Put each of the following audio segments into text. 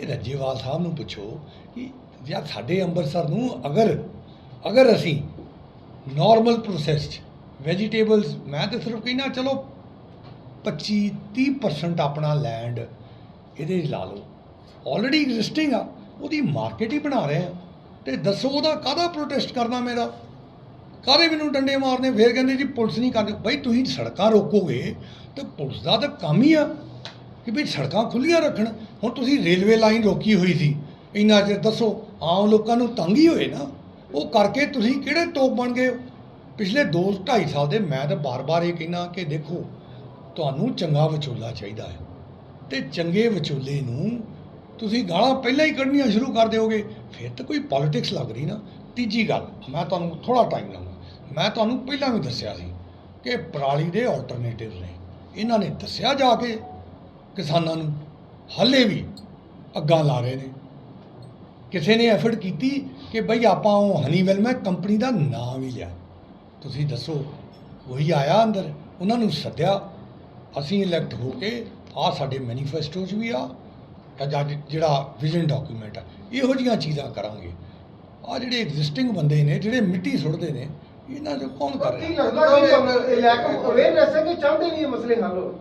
ਇਹ ਰੱਜੇਵਾਲ ਸਾਹਿਬ ਨੂੰ ਪੁੱਛੋ ਕਿ ਜਾਂ ਸਾਡੇ ਅੰਮ੍ਰਿਤਸਰ ਨੂੰ ਅਗਰ ਅਗਰ ਅਸੀਂ ਨਾਰਮਲ ਪ੍ਰੋਸੈਸ 'ਚ ਵੈਜੀਟੇਬਲਸ ਮੈਂ ਤਾਂ ਸਿਰਫ ਕਹਿੰਦਾ ਚਲੋ 25 30% ਆਪਣਾ ਲੈਂਡ ਇਹਦੇ 'ਚ ਲਾ ਲਓ। ਆਲਰੇਡੀ ਐਗਜ਼ਿਸਟਿੰਗ ਆ, ਉਹਦੀ ਮਾਰਕੀਟ ਹੀ ਬਣਾ ਰਹੇ ਆ। ਤੇ ਦੱਸੋ ਉਹਦਾ ਕਾਹਦਾ ਪ੍ਰੋਟੈਸਟ ਕਰਨਾ ਮੇਰਾ? ਕਾਹਦੇ ਮੈਨੂੰ ਡੰਡੇ ਮਾਰਨੇ? ਫੇਰ ਕਹਿੰਦੇ ਜੀ ਪੁਲਿਸ ਨਹੀਂ ਕਰਦੀ ਬਈ ਤੁਸੀਂ ਸੜਕਾਂ ਰੋਕੋਗੇ ਤੇ ਪੁਲਿਸ ਦਾ ਤਾਂ ਕੰਮ ਹੀ ਆ। ਕਿ ਵੀ ਸੜਕਾਂ ਖੁੱਲੀਆਂ ਰੱਖਣ। ਹੁਣ ਤੁਸੀਂ ਰੇਲਵੇ ਲਾਈਨ ਰੋਕੀ ਹੋਈ ਸੀ, ਇੰਨਾ ਚਿਰ ਦੱਸੋ, ਆਮ ਲੋਕਾਂ ਨੂੰ ਤੰਗ ਹੀ ਹੋਏ ਨਾ। ਉਹ ਕਰਕੇ ਤੁਸੀਂ ਕਿਹੜੇ ਤੋਪ ਬਣ ਗਏ ਪਿਛਲੇ 2 2.5 ਸਾਲ ਦੇ ਮੈਂ ਤਾਂ ਬਾਰ-ਬਾਰ ਇਹ ਕਹਿਣਾ ਕਿ ਦੇਖੋ, ਤੁਹਾਨੂੰ ਚੰਗਾ ਵਿਚੋਲਾ ਚਾਹੀਦਾ ਹੈ। ਤੇ ਚੰਗੇ ਵਿਚੋਲੇ ਨੂੰ ਤੁਸੀਂ ਗਾਲਾਂ ਪਹਿਲਾਂ ਹੀ ਕੱਢਣੀਆਂ ਸ਼ੁਰੂ ਕਰ ਦਿਓਗੇ, ਫਿਰ ਤਾਂ ਕੋਈ ਪੋਲਿਟਿਕਸ ਲੱਗ ਰਹੀ ਨਾ। ਤੀਜੀ ਗੱਲ, ਮੈਂ ਤੁਹਾਨੂੰ ਥੋੜਾ ਟਾਈਮ ਲਵਾਂਗਾ ਮੈਂ ਤੁਹਾਨੂੰ ਪਹਿਲਾਂ ਵੀ ਦੱਸਿਆ ਸੀ ਕਿ ਪਰਾਲੀ ਦੇ ਆਲਟਰਨੇਟਿਵ ਨੇ। ਇਹਨਾਂ ਨੇ ਦੱਸਿਆ ਜਾ ਕੇ ਕਿਸਾਨਾਂ ਨੂੰ ਹਾਲੇ ਵੀ ਅੱਗਾਂ ਲਾ ਰਹੇ ਨੇ। ਕਿਸੇ ਨੇ ਐਫਰਟ ਕੀਤੀ ਕਿ ਬਈ ਆਪਾਂ ਉਹ ਹਨੀਵੈਲ ਮੈਂ ਕੰਪਨੀ ਦਾ ਨਾਮ ਹੀ ਲਿਆ। ਤੁਸੀਂ ਦੱਸੋ, ਉਹੀ ਆਇਆ ਅੰਦਰ, ਉਹਨਾਂ ਨੂੰ ਸੱਦਿਆ, ਅਸੀਂ ਇਲੈਕਟ ਹੋ ਕੇ ਆ ਸਾਡੇ ਮੈਨੀਫੈਸਟੋ 'ਚ ਵੀ ਆ, ਤਾਂ ਜੱਜ ਜਿਹੜਾ ਵਿਜ਼ਨ ਡਾਕੂਮੈਂਟ ਆ, ਇਹੋ ਜਿਹੀਆਂ ਚੀਜ਼ਾਂ ਕਰਾਂਗੇ। ਆ ਜਿਹੜੇ ਐਗਜ਼ਿਸਟਿੰਗ ਬੰਦੇ ਨੇ, ਜਿਹੜੇ ਮਿੱਟੀ ਸੁੱਟਦੇ ਨੇ, ਇਹਨਾਂ ਚੋਂ ਕੌਣ ਕਰ ਕੀ ਲੱਗਦਾ ਕਿ ਤੁਹਾਨੂੰ ਲੈਕ ਆਫ ਕਿ ਚਾਹੁੰਦੇ ਨਹੀਂ ਇਹ ਮਸਲੇ ਹੱਲ ਹੋਣ।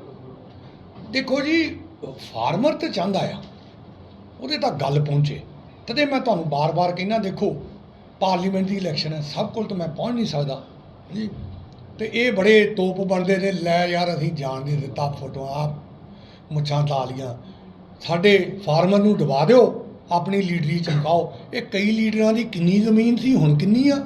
ਦੇਖੋ ਜੀ, ਫਾਰਮਰ ਤੇ ਚਾਹੁੰਦਾ ਆ ਉਹਦੇ ਤਾਂ ਗੱਲ ਪਹੁੰਚੇ। ਤਦੇ ਮੈਂ ਤੁਹਾਨੂੰ ਬਾਰ-ਬਾਰ ਕਹਿੰਦਾ, ਦੇਖੋ ਪਾਰਲੀਮੈਂਟ ਦੀ ਇਲੈਕਸ਼ਨ ਹੈ, ਸਭ ਕੋਲ ਤਾਂ ਮੈਂ ਪਹੁੰਚ ਨਹੀਂ ਸਕਦਾ। ਜੀ, ਤੇ ਇਹ ਬੜੇ ਤੋਪ ਬਣਦੇ ਨੇ, ਲੈ ਯਾਰ, ਅਸੀਂ ਜਾਣ ਨਹੀਂ ਦਿੱਤਾ ਫੋਟੋਆਂ ਆਪ ਮੁੱਛਾਂ ਲਾ ਲੀਆਂ ਸਾਡੇ ਫਾਰਮਰ ਨੂੰ ਦਬਾ ਦਿਓ, ਆਪਣੀ ਲੀਡਰੀ ਚਮਕਾਓ। ਇਹ ਕਈ ਲੀਡਰਾਂ ਦੀ ਕਿੰਨੀ ਜ਼ਮੀਨ ਸੀ, ਹੁਣ ਕਿੰਨੀ ਆ?